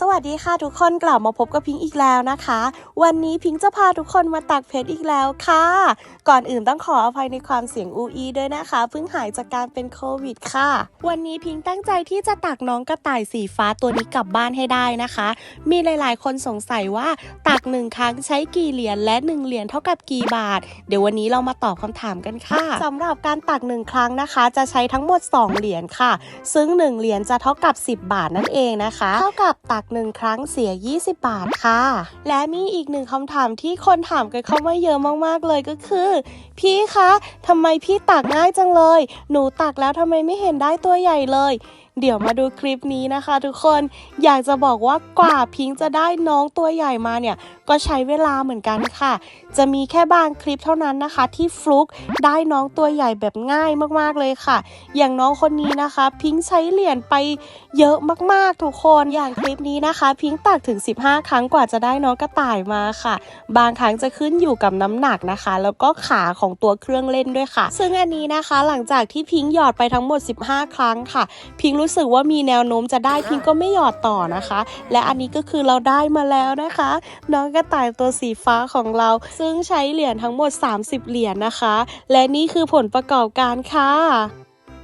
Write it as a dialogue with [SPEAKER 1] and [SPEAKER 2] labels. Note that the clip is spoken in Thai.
[SPEAKER 1] สวัสดีค่ะทุกคนกลับมาพบกับพิงค์อีกแล้วนะคะ วันนี้พิงค์จะพาทุกคนมาตักเพชรอีกแล้วค่ะ ก่อนอื่นต้องขออภัยในความเสียงอูอีด้วยนะคะเพิ่งหายจากการเป็นโควิดค่ะ วันนี้พิงค์ตั้งใจที่จะตักน้องกระต่ายสีฟ้าตัวนี้กลับบ้านให้ได้นะคะ มีหลายๆ คนสงสัยว่าตักหนึ่งครั้งใช้กี่เหรียญและหนึ่งเหรียญเท่ากับกี่บาท เดี๋ยววันนี้เรามาตอบคำถามกันค่ะสำหรับการตักหนึ่งครั้งนะคะ จะใช้ทั้งหมด 2 เหรียญค่ะ ซึ่ง1เหรียญจะเท่ากับ 10 บาทนั่นเองนะคะ เท่ากับตักหนึ่งครั้งเสีย 20 บาทค่ะ และมีอีกหนึ่งคำถามที่คนถามกันเข้ามาเยอะมากๆเลยก็คือ พี่คะทำไมพี่ตักง่ายจังเลย หนูตักแล้วทำไมไม่เห็นได้ตัวใหญ่เลย เดี๋ยวมาดูคลิปนี้นะคะทุกคน อยากจะบอกว่ากว่าพิงจะได้น้องตัวใหญ่มาเนี่ย ก็ใช้เวลาเหมือนกันค่ะ จะมีแค่บางคลิปเท่านั้นนะคะ ที่ฟลุกได้น้องตัวใหญ่แบบง่ายมากๆเลยค่ะ อย่างน้องคนนี้นะคะ พิงใช้เหรียญไปเยอะมากๆทุกคน อย่างคลิปนี้นะคะ พิงตักถึง 15 ครั้งกว่าจะได้น้องกระต่ายมาค่ะ บางครั้งจะขึ้นอยู่กับน้ำหนักนะคะ แล้วก็ขาของตัวเครื่องเล่นด้วยค่ะ ซึ่งอันนี้นะคะ หลังจากที่พิงหยอดไปทั้งหมด 15 ครั้งค่ะ พิงรู้สึกว่ามีแนวโน้มจะได้พิงค์ก็ไม่หยอดต่อนะคะ และอันนี้ก็คือเราได้มาแล้วนะคะ น้องกระต่ายตัวสีฟ้าของเรา ซึ่งใช้เหรียญทั้งหมด 30 เหรียญนะคะ และนี่คือผลประกอบการค่ะ